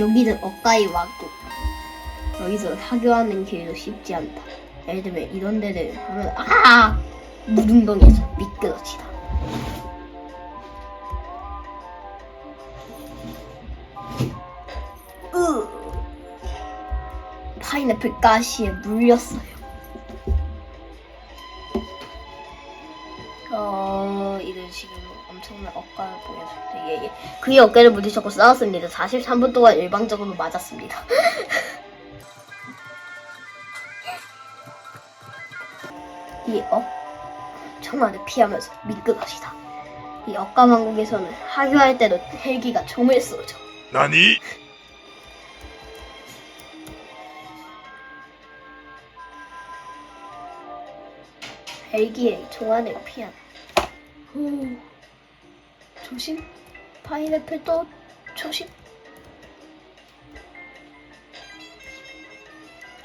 여기는 억가이 왔고 여기서 하교하는 길도 쉽지 않다. 예를 들면 이런 데를 하면 아 무릉덩이에서 미끄러지다. 으 파인애플 가시에 물렸어요. 어 이런 식으 로 엄청난 억가를 보였을 때 예, 예. 그의 어깨를 부딪혔고 싸웠습니다. 43분 동안 일방적으로 맞았습니다. 이 억, 청와를 피하면서 미끄러지다. 이 억가왕국에서는 하교할 때도 헬기가 총을 쏘죠. 何 헬기의 총알을 피한. 후, 조심. 파인애플 또 조심.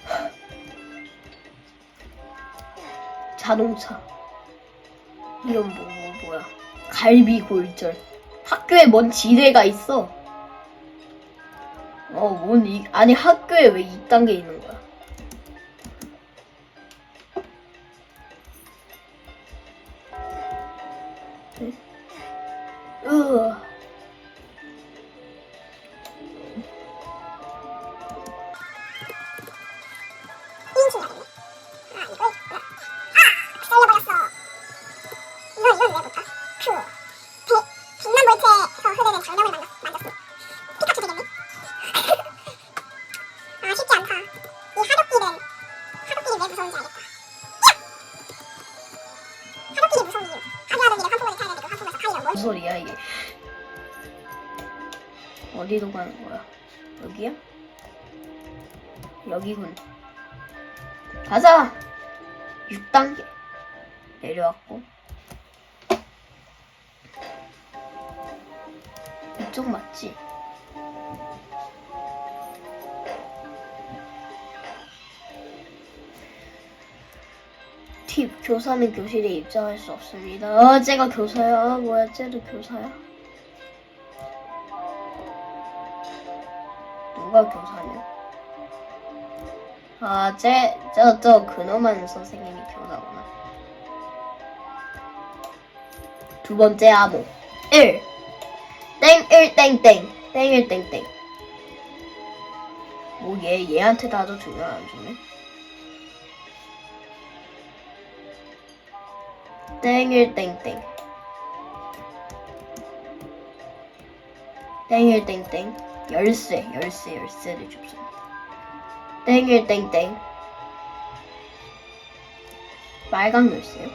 자동차. 이건 뭐, 뭐 뭐야? 갈비 골절. 학교에 뭔 지뢰가 있어. 어, 뭔 이, 아니 학교에 왜 이딴 게 있는 거야? 무슨 소리야 이게? 어디로 가는 거야? 여기야? 여기군. 가자. 6단계 내려왔고 이쪽 맞지? 팁 교사는 교실에 입장할 수 없습니다. 아, 쟤가 교사야? 아, 뭐야, 쟤도 교사야? 누가 교사냐? 아, 쟤, 저, 저, 그놈한 선생님이 교사구나. 두 번째 암호. 1. 땡, 1, 땡, 땡. 땡, 1, 땡, 땡. 뭐, 얘, 얘한테 다도 중요한 안 주네. 땡일 땡땡. 땡일 땡땡. 열쇠 열쇠 열쇠를 줍습니다. 땡일 땡땡. 빨강 열쇠요?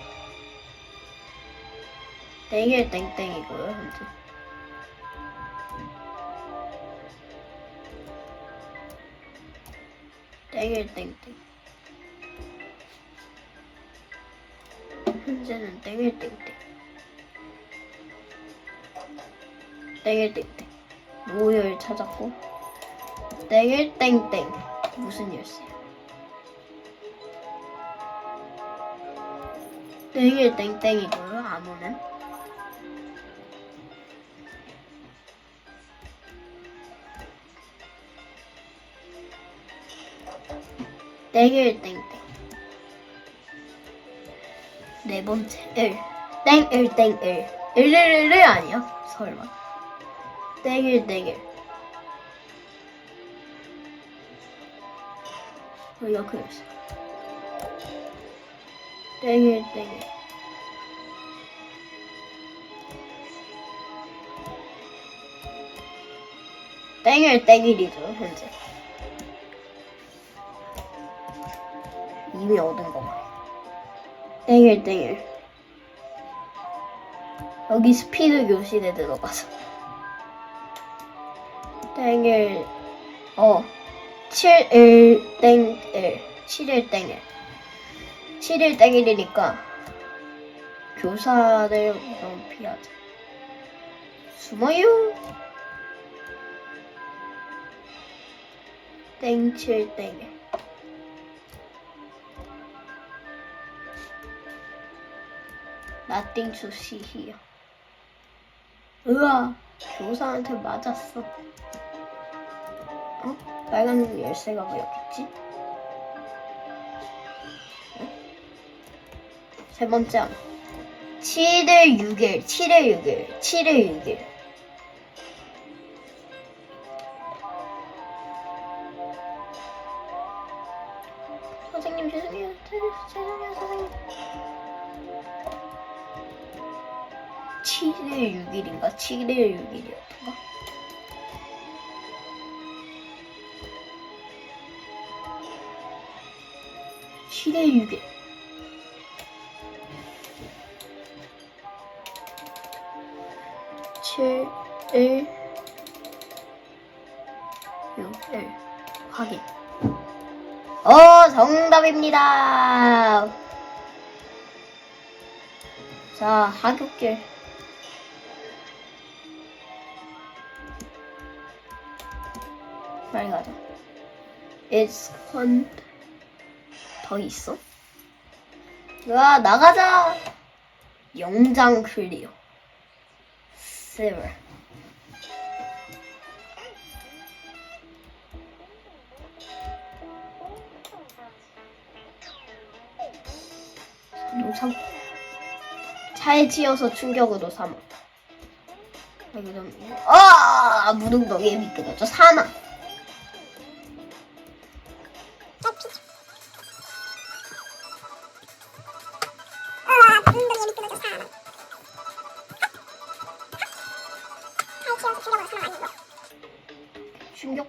땡일 땡땡이고요 현재. 땡일 땡땡 현재는 땡일 땡땡. 땡일 땡땡. 모여를 찾았고 땡일 땡땡. 무슨 열쇠 땡일 땡땡이고요 아무는? 땡일 땡 네 번째. 1 땡일 땡일. 111 아니야? 설마. 땡일 땡일. 어, 이거 그렸어 땡일 땡일. 땡일 땡일이죠 현재. 이미 얻은 거 말이야 땡일 땡일. 여기 스피드 교실에 들어가서. 땡일 어71 땡일 71 땡일. 71 땡일이니까 교사를 우선 피하자. 숨어요. 땡칠 땡일 Nothing to see here. 으아, 교사한테 맞았어. 어? 빨간 열쇠가 왜? 어? 세 번째 하나. 7일 6일, 7일 6일, 7일 6일. 선생님 죄송해요. 죄송해요 선생님. 7일 6일인가? 7일 6일이었던가? 칠일 6일. 칠일 6일. 확인. 어, 정답입니다. 자, 하굣길. 빨리 가자. It's fun. 더 있어? 와, 나가자! 영장 클리어. 세ver. 삼 차에 치여서 충격으로 사망. 여기 좀, 아! 무릉덩이에 미끄러져 사망.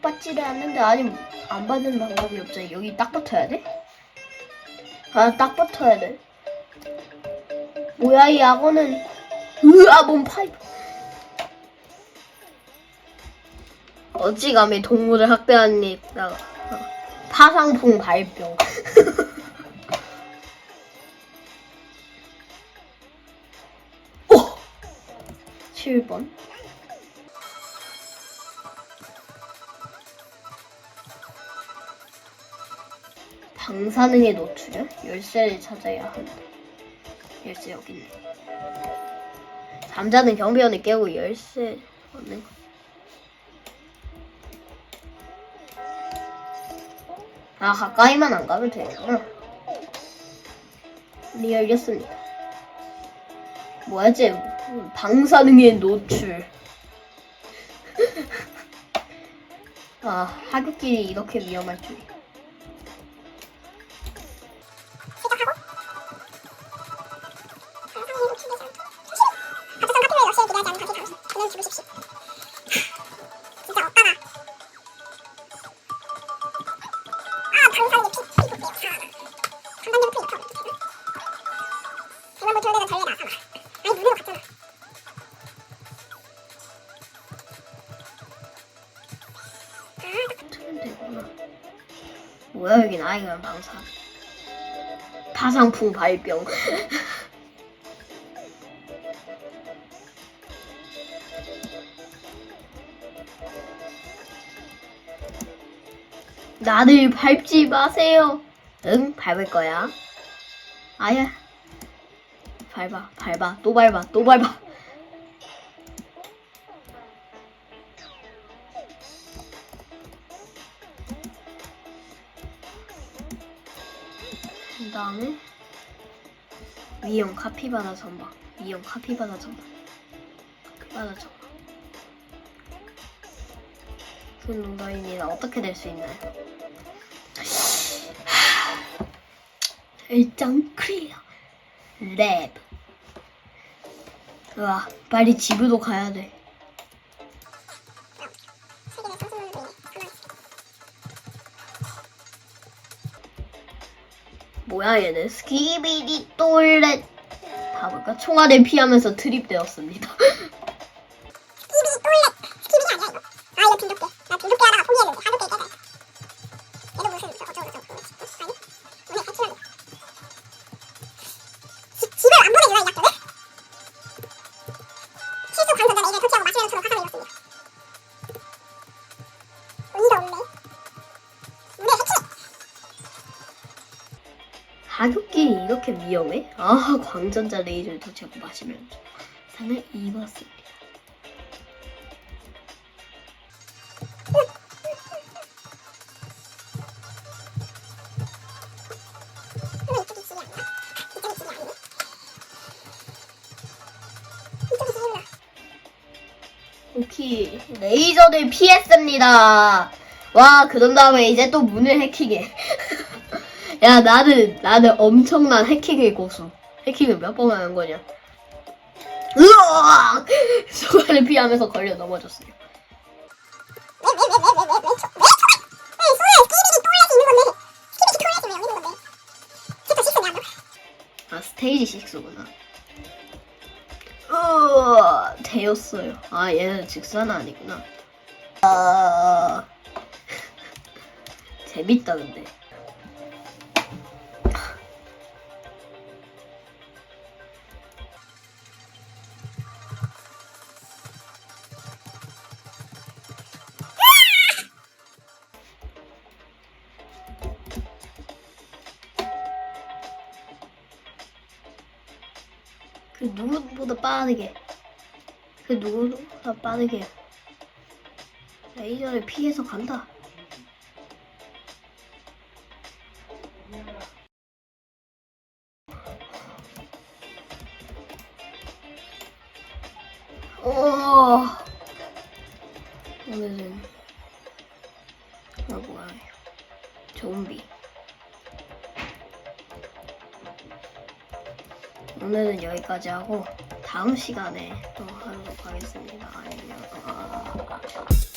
받지를 않는데 아니 안 받는 방법이 없잖아. 여기 딱 붙어야 돼? 아, 딱 붙어야 돼. 뭐야 이 악어는? 으아 몸 파이프. 어찌감히 동물을 학대한 입다가 어, 파상풍 발병. 오! 7번. 방사능에 노출해? 열쇠를 찾아야 한다. 열쇠 여기 있네. 잠자는 경비원을 깨고 열쇠 얻는 거. 아 가까이만 안 가면 되구나. 네 알겠습니다. 뭐야지? 방사능에 노출. 아 하굣길이 이렇게 위험할 줄이. 시 전례다. 사람. 아니, 눈으로 갔잖아. 뭐야 여긴 아이가 방사. 파상풍 발병. 나를 밟지 마세요. 응, 밟을 거야. 아야. 밟아, 밟아, 또 밟아, 또 밟아. 그 다음에 위험 카피바라 전방. 위험 카피바라 전방. 카피바라 전방. 큰 농담입니다 어떻게 될 수 있나요? 일단 클리어 랩. 우 와 빨리 집으로 가야 돼. 뭐야 얘는 스키비디 똘렛 봐볼까? 총알을 피하면서 트립되었습니다 위험해? 아, 광전자 레이저도 제가 마시면서 상을 입었습니다. 오케이 레이저를 피했습니다 와 그런 다음에 이제 또 문을 해킹해 야 나는 나는 엄청난 해킹의 고수. 해킹을 몇 번 하는 거냐? 으악! 소가를 피하면서 걸려 넘어졌어요. 왜왜왜왜왜왜 왜? 저, 왜? 왜? 소야 스키비디 토일렛이 있는 건데 스키비디 토일렛이 왜 여기 있는 건데? 챕터 6냐 너? 아 스테이지 6구나. 으아 되었어요. 아 얘는 직선 아니구나. 아 재밌다 근데. 그 누구보다 빠르게. 그 누구보다 빠르게 레이저를 피해서 간다. 어 오늘은 오늘은 여기까지 하고 다음 시간에 또 하도록 하겠습니다. 안녕.